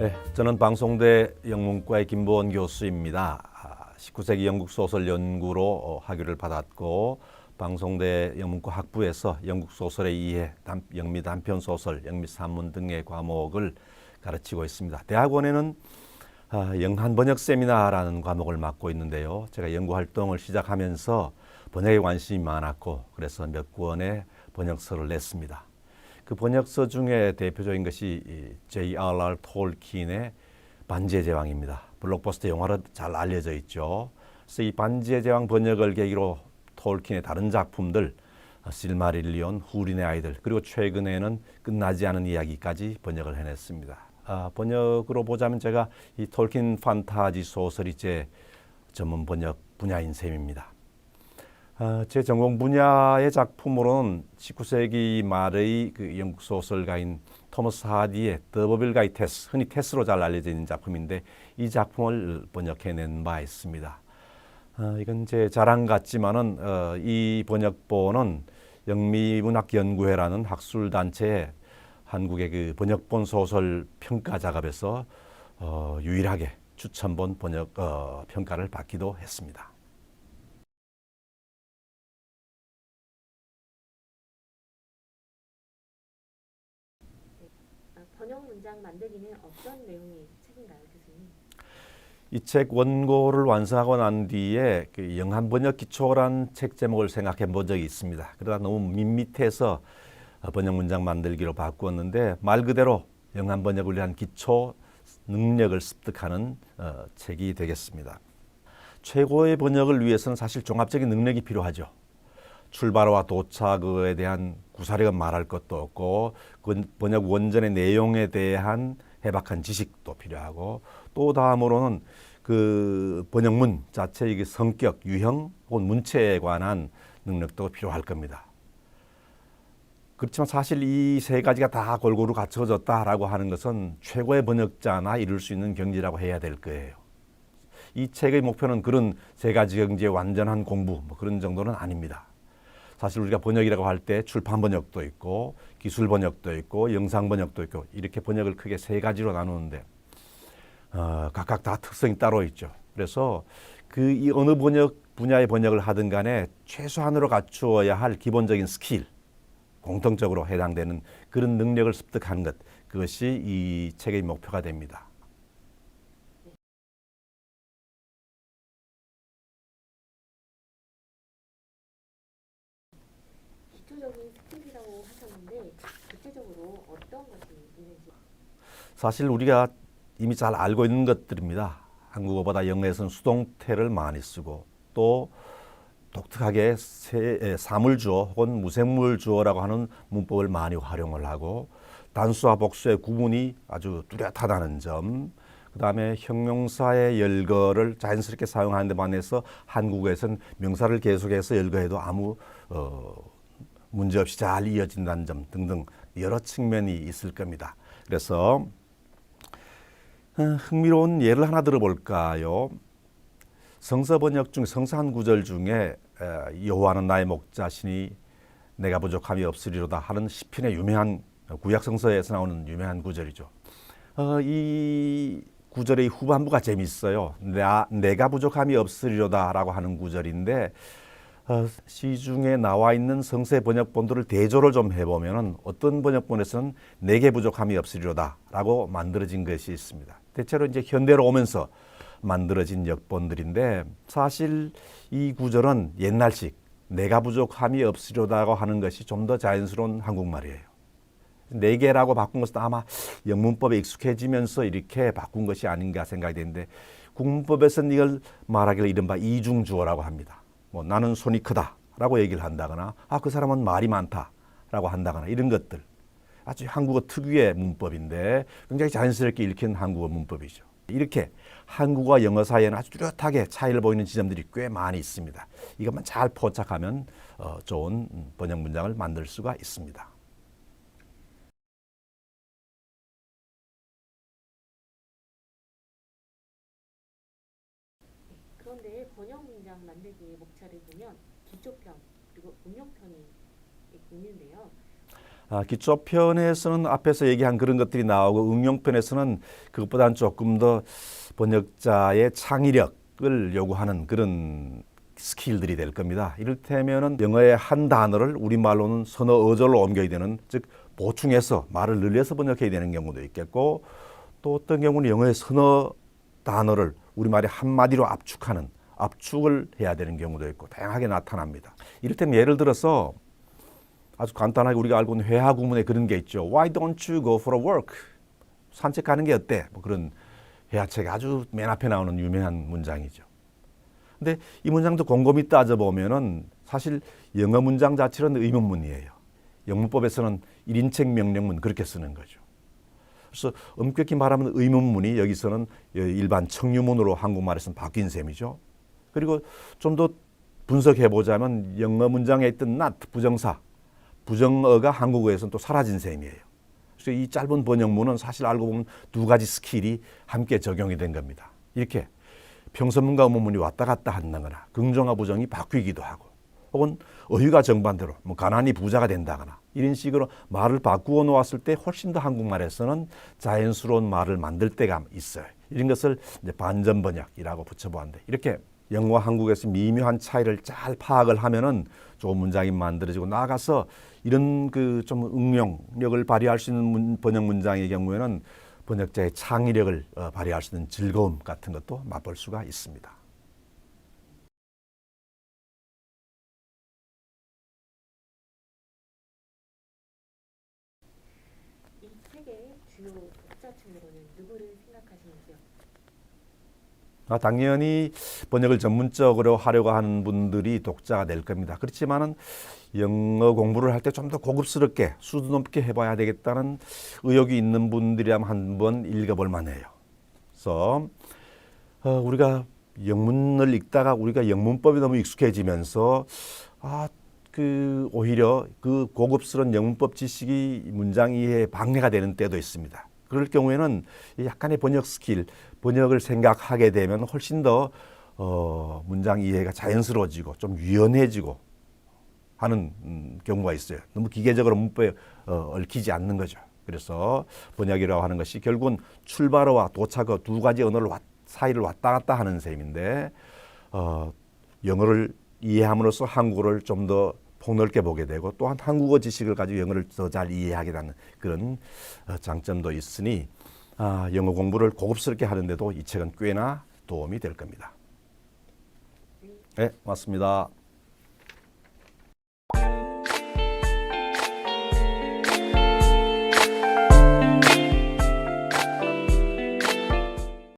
네, 저는 방송대 영문과의 김보원 교수입니다. 아, 19세기 영국 소설 연구로 어, 학위를 받았고 방송대 영문과 학부에서 영국 소설의 이해, 단, 영미 단편 소설, 영미 산문 등의 과목을 가르치고 있습니다. 대학원에는 아, 영한 번역 세미나라는 과목을 맡고 있는데요. 제가 연구 활동을 시작하면서 번역에 관심이 많았고 그래서 몇 권의 번역서를 냈습니다. 그 번역서 중에 대표적인 것이 이 J.R.R. 톨킨의 반지의 제왕입니다. 블록버스터 영화로 잘 알려져 있죠. 그래서 이 반지의 제왕 번역을 계기로 톨킨의 다른 작품들 어, 실마릴리온, 후린의 아이들 그리고 최근에는 끝나지 않은 이야기까지 번역을 해냈습니다. 아, 번역으로 보자면 제가 이 톨킨 판타지 소설이 제 전문 번역 분야인 셈입니다. 아, 제 전공 분야의 작품으로는 19세기 말의 그 영국 소설가인 토머스 하디의 더 버빌 가이 테스, 흔히 테스로 잘 알려져 있는 작품인데 이 작품을 번역해낸 바 있습니다. 아, 이건 제 자랑 같지만은 어, 이 번역본은 영미문학연구회라는 학술 단체에 한국의 그 번역본 소설 평가 작업에서 어, 유일하게 추천본 번역 어, 평가를 받기도 했습니다. 만들기는 어떤 내용의 책인가요, 교수님? 이 책 원고를 완성하고 난 뒤에 그 영한 번역 기초란 책 제목을 생각해 본 적이 있습니다. 그러다 너무 밋밋해서 어, 번역 문장 만들기로 바꾸었는데 말 그대로 영한 번역을 위한 기초 능력을 습득하는 어, 책이 되겠습니다. 최고의 번역을 위해서는 사실 종합적인 능력이 필요하죠. 출발과 도착에 대한 구사력은 말할 것도 없고 그 번역 원전의 내용에 대한 해박한 지식도 필요하고 또 다음으로는 그 번역문 자체의 그 성격, 유형 혹은 문체에 관한 능력도 필요할 겁니다. 그렇지만 사실 이 세 가지가 다 골고루 갖춰졌다라고 하는 것은 최고의 번역자나 이룰 수 있는 경지라고 해야 될 거예요. 이 책의 목표는 그런 세 가지 경지의 완전한 공부 뭐 그런 정도는 아닙니다. 사실 우리가 번역이라고 할 때 출판 번역도 있고 기술 번역도 있고 영상 번역도 있고 이렇게 번역을 크게 세 가지로 나누는데 어, 각각 다 특성이 따로 있죠. 그래서 그 이 어느 번역 분야의 번역을 하든 간에 최소한으로 갖추어야 할 기본적인 스킬 공통적으로 해당되는 그런 능력을 습득하는 것 그것이 이 책의 목표가 됩니다. 기초적인 스킬이라고 하셨는데 구체적으로 어떤 것이 있는지 사실 우리가 이미 잘 알고 있는 것들입니다. 한국어보다 영어에서는 수동태를 많이 쓰고 또 독특하게 세, 에, 사물주어 혹은 무생물 주어라고 하는 문법을 많이 활용을 하고 단수와 복수의 구분이 아주 뚜렷하다는 점, 그 다음에 형용사의 열거를 자연스럽게 사용하는 데 반해서 한국에서는 명사를 계속해서 열거해도 아무 어, 문제없이 잘 이어진다는 점 등등 여러 측면이 있을 겁니다. 그래서 어, 흥미로운 예를 하나 들어볼까요? 성서 번역 중 성서 한 구절 중에 에, 여호와는 나의 목자시니 내가 부족함이 없으리로다 하는 시편의 유명한 구약 성서에서 나오는 유명한 구절이죠. 어, 이 구절의 후반부가 재미있어요. 나, 내가 부족함이 없으리로다라고 하는 구절인데 어, 시중에 나와 있는 성세 번역본들을 대조를 좀 해보면은 어떤 번역본에서는 내게 부족함이 없으리로다라고 만들어진 것이 있습니다. 대체로 이제 현대로 오면서 만들어진 역본들인데 사실 이 구절은 옛날식 내가 부족함이 없으리로다고 하는 것이 좀 더 자연스러운 한국말이에요. 네 개라고 바꾼 것은 아마 영문법에 익숙해지면서 이렇게 바꾼 것이 아닌가 생각이 되는데 국문법에서는 이걸 말하기를 이른바 이중주어라고 합니다. 뭐 나는 손이 크다라고 얘기를 한다거나 아 그 사람은 말이 많다라고 한다거나 이런 것들 아주 한국어 특유의 문법인데 굉장히 자연스럽게 읽힌 한국어 문법이죠. 이렇게 한국어와 영어 사이에는 아주 뚜렷하게 차이를 보이는 지점들이 꽤 많이 있습니다. 이것만 잘 포착하면 어, 좋은 번역 문장을 만들 수가 있습니다. 그런데 번역 문장 응용편이 있는데요. 아, 기초편에서는 앞에서 얘기한 그런 것들이 나오고 응용편에서는 그것보다는 조금 더 번역자의 창의력을 요구하는 그런 스킬들이 될 겁니다. 이를테면은 영어의 한 단어를 우리말로는 서너 어절로 옮겨야 되는 즉 보충해서 말을 늘려서 번역해야 되는 경우도 있겠고 또 어떤 경우는 영어의 서너 단어를 우리말의 한마디로 압축하는 압축을 해야 되는 경우도 있고 다양하게 나타납니다. 이를테면 예를 들어서 아주 간단하게 우리가 알고 있는 회화 구문에 그런 게 있죠. Why don't you go for a walk? 산책하는 게 어때? 뭐 그런 회화책에 아주 맨 앞에 나오는 유명한 문장이죠. 근데 이 문장도 곰곰이 따져보면은 사실 영어 문장 자체는 의문문이에요. 영문법에서는 1인칭 명령문 그렇게 쓰는 거죠. 그래서 엄격히 말하면 의문문이 여기서는 일반 청유문으로 한국말에서는 바뀐 셈이죠. 그리고 좀 더 분석해 보자면 영어 문장에 있던 not 부정사 부정어가 한국어에서는 또 사라진 셈이에요. 그래서 이 짧은 번역문은 사실 알고 보면 두 가지 스킬이 함께 적용이 된 겁니다. 이렇게 평서문과 의문문이 왔다 갔다 한다거나 긍정과 부정이 바뀌기도 하고 혹은 어휘가 정반대로 뭐 가난이 부자가 된다거나 이런 식으로 말을 바꾸어 놓았을 때 훨씬 더 한국말에서는 자연스러운 말을 만들 때가 있어요. 이런 것을 이제 반전 번역이라고 붙여보았는데 이렇게 영어와 한국에서 미묘한 차이를 잘 파악을 하면은 좋은 문장이 만들어지고 나아가서 이런 그 좀 응용력을 발휘할 수 있는 문, 번역 문장의 경우에는 번역자의 창의력을 어, 발휘할 수 있는 즐거움 같은 것도 맛볼 수가 있습니다. 아, 당연히 번역을 전문적으로 하려고 하는 분들이 독자가 될 겁니다. 그렇지만은 영어 공부를 할 때 좀 더 고급스럽게 수준 높게 해봐야 되겠다는 의욕이 있는 분들이라면 한번 읽어볼 만해요. 그래서 어, 우리가 영문을 읽다가 우리가 영문법이 너무 익숙해지면서 아, 그 오히려 그 고급스러운 영문법 지식이 문장 이해에 방해가 되는 때도 있습니다. 그럴 경우에는 이 약간의 번역 스킬, 번역을 생각하게 되면 훨씬 더 어, 문장 이해가 자연스러워지고 좀 유연해지고 하는 음, 경우가 있어요. 너무 기계적으로 문법에 어, 얽히지 않는 거죠. 그래서 번역이라고 하는 것이 결국은 출발어와 도착어 두 가지 언어를 왔- 사이를 왔다 갔다 하는 셈인데 어, 영어를 이해함으로써 한국어를 좀더 폭넓게 보게 되고 또한 한국어 지식을 가지고 영어를 더 잘 이해하게 되는 그런 어, 장점도 있으니 아, 영어 공부를 고급스럽게 하는데도 이 책은 꽤나 도움이 될 겁니다. 네, 맞습니다.